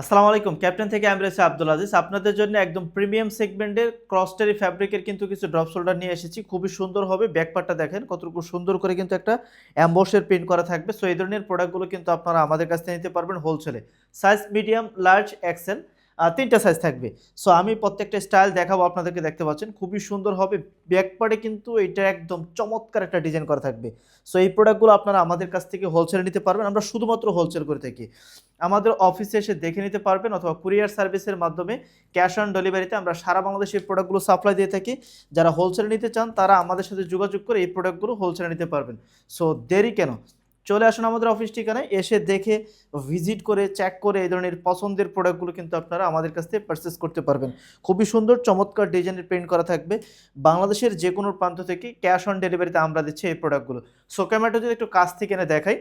আসসালামু আলাইকুম, ক্যাপ্টেন থেকে আমি রয়েছে আব্দুল আজিজ। আপনাদের জন্য একদম প্রিমিয়াম সেগমেন্টের ক্রসটারি ফ্যাব্রিকের কিন্তু কিছু ড্রপ শোল্ডার নিয়ে এসেছি। খুবই সুন্দর হবে, ব্যাকপার্টটা দেখেন, কতটুকু সুন্দর করে কিন্তু একটা অ্যাম্বসের প্রিন্ট করা থাকবে। সো এই ধরনের প্রোডাক্টগুলো কিন্তু আপনারা আমাদের কাছ থেকে নিতে পারবেন হোলসেলে সাইজ মিডিয়াম লার্জ এক্সেল তিনটা সাইজ থাকবে। সো আমি প্রত্যেকটা স্টাইল দেখাবো আপনাদেরকে, দেখতে পাচ্ছেন? খুবই সুন্দর হবে। ব্যাকপার্টে কিন্তু এটা একদম চমৎকার একটা ডিজাইন করা থাকবে। সো এই প্রোডাক্টগুলো আপনারা আমাদের কাছ থেকে হোলসেলে নিতে পারবেন। আমরা শুধুমাত্র হোলসেল করে থাকি। আমাদের অফিসে এসে দেখে নিতে পারবেন অথবা কুরিয়ার সার্ভিসের মাধ্যমে ক্যাশ অন ডেলিভারিতে আমরা সারা বাংলাদেশে এই প্রোডাক্টগুলো সাপ্লাই দিয়ে থাকি। যারা হোলসেলে নিতে চান, তারা আমাদের সাথে যোগাযোগ করে এই প্রোডাক্টগুলো হোলসেলে নিতে পারবেন। সো দেরি কেন? চলে আসুন আমাদের অফিস ঠিকানায়, এসে দেখে ভিজিট করে চেক করে এই ধরনের পছন্দের প্রোডাক্টগুলো কিন্তু আপনারা আমাদের কাছ থেকে পারচেস করতে পারবেন। খুবই সুন্দর, চমৎকার ডিজাইনের প্রিন্ট করা থাকবে। বাংলাদেশের যে কোনো প্রান্ত থেকে ক্যাশ অন ডেলিভারিতে আমরা দিচ্ছি এই প্রোডাক্টগুলো সো যদি একটু কাছ থেকে এনে দেখাই,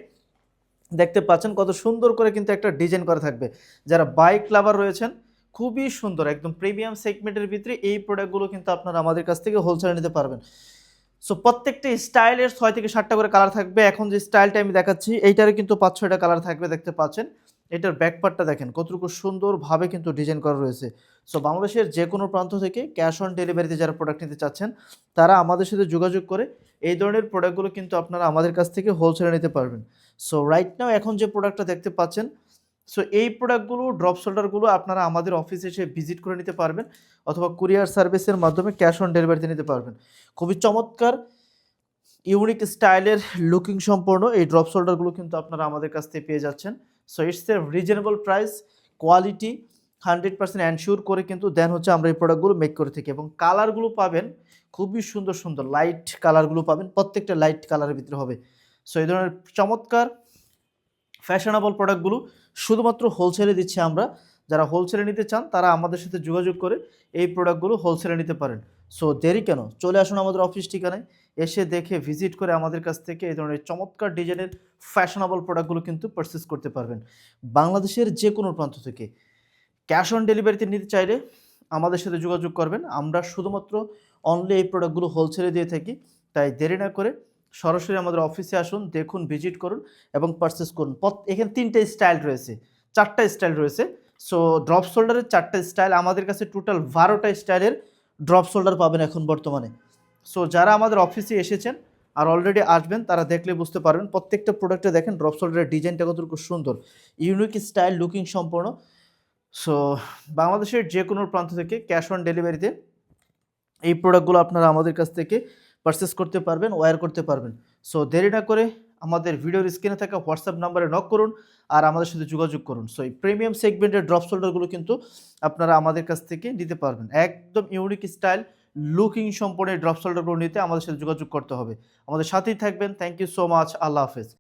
দেখতে পাচ্ছেন কত সুন্দর করে কিন্তু একটা ডিজাইন করা থাকবে। যারা বাইক লাভার রয়েছেন, খুবই সুন্দর, একদম প্রিমিয়াম সেগমেন্টের ভিতরে এই প্রোডাক্টগুলো কিন্তু আপনারা আমাদের কাছ থেকে হোলসেলে নিতে পারবেন। সো প্রত্যেকটা স্টাইলের ছয় থেকে সাতটা করে কালার থাকবে। এখন যে স্টাইলটা আমি দেখাচ্ছি, এইটারও কিন্তু পাঁচ ছয়টা কালার থাকবে দেখতে পাচ্ছেন। এটার ব্যাকপার্টটা দেখেন, কতটুকু সুন্দরভাবে কিন্তু ডিজাইন করা রয়েছে। সো বাংলাদেশের যে কোনো প্রান্ত থেকে ক্যাশ অন ডেলিভারিতে যারা প্রোডাক্ট নিতে চাচ্ছেন, তারা আমাদের সাথে যোগাযোগ করে এই ধরনের প্রোডাক্টগুলো কিন্তু আপনারা আমাদের কাছ থেকে হোলসেলে নিতে পারবেন। সো রাইট নাও এখন যে প্রোডাক্টটা দেখতে পাচ্ছেন সো এই প্রোডাক্টগুলো ড্রপ শোল্ডারগুলো আপনারা আমাদের অফিসে এসে ভিজিট করে নিতে পারবেন অথবা কুরিয়ার সার্ভিসের মাধ্যমে ক্যাশ অন ডেলিভারিতে নিতে পারবেন। খুবই চমৎকার ইউনিক স্টাইলের লুকিং সম্পন্ন এই ড্রপ শোল্ডারগুলো কিন্তু আপনারা আমাদের কাছ থেকে পেয়ে যাচ্ছেন। So it's a reasonable price quality hundred percent ensure করে কিন্তু দেন হচ্ছে আমরা এই প্রোডাক্টগুলো মেক করে থাকি এবং কালারগুলো পাবেন, খুবই সুন্দর সুন্দর লাইট কালারগুলো পাবেন, প্রত্যেকটা লাইট কালারের ভিতরে হবে। সো এই ধরনের চমৎকার ফ্যাশনেবল প্রোডাক্টগুলো শুধুমাত্র হোলসেলে দিচ্ছি আমরা। যারা হোলসেলে নিতে চান, তারা আমাদের সাথে যোগাযোগ করে এই প্রোডাক্টগুলো হোলসেলে নিতে পারেন। সো দেরি কেন? চলে আসুন আমাদের অফিস ঠিকানায়। এসে দেখে ভিজিট করে আমাদের কাছ থেকে এই ধরনের চমৎকার ডিজাইনের ফ্যাশনেবল প্রোডাক্টগুলো কিন্তু পারচেস করতে পারবেন। বাংলাদেশের যে কোনো প্রান্ত থেকে। ক্যাশ অন ডেলিভারিতে নিতে চাইলে আমাদের সাথে যোগাযোগ করবেন। আমরা শুধুমাত্র অনলি এই প্রোডাক্টগুলো হোলসেলে দিয়ে থাকি। তাই দেরি না করে সরাসরি আমাদের অফিসে আসুন, দেখুন ভিজিট করুন এবং পারচেস করুন। এখানে তিনটে স্টাইল রয়েছে, চারটা স্টাইল রয়েছে। সো ড্রপ শোল্ডারের চারটা স্টাইল আমাদের কাছে টোটাল বারোটা স্টাইলের ড্রপ শোল্ডার পাবেন এখন বর্তমানে। সো যারা আমাদের অফিসে এসেছেন আর অলরেডি আসবেন, তারা দেখলে বুঝতে পারবেন। প্রত্যেকটা প্রোডাক্টে দেখেন ড্রপ শোল্ডারের ডিজাইনটা কতটুকু সুন্দর। ইউনিক স্টাইল লুকিং সম্পূর্ণ। সো বাংলাদেশের যে কোনো প্রান্ত থেকে ক্যাশ অন ডেলিভারিতে এই প্রোডাক্টগুলো আপনারা আমাদের কাছ থেকে পারচেস করতে পারবেন ওয়ার করতে পারবেন। সো দেরি না করে আমাদের ভিডিওর স্ক্রিনে থাকা হোয়াটসঅ্যাপ নাম্বারে নক করুন আর আমাদের সাথে যোগাযোগ করুন। সো এই প্রিমিয়াম সেগমেন্টের ড্রপ শোল্ডারগুলো কিন্তু আপনারা আমাদের কাছ থেকে নিতে পারবেন। একদম ইউনিক স্টাইল লুকিং সম্পূর্ণ ড্রপ শোল্ডারগুলো নিতে আমাদের সাথে যোগাযোগ করতে হবে। আমাদের সাথেই থাকবেন। থ্যাংক ইউ সো মাচ আল্লাহ হাফেজ।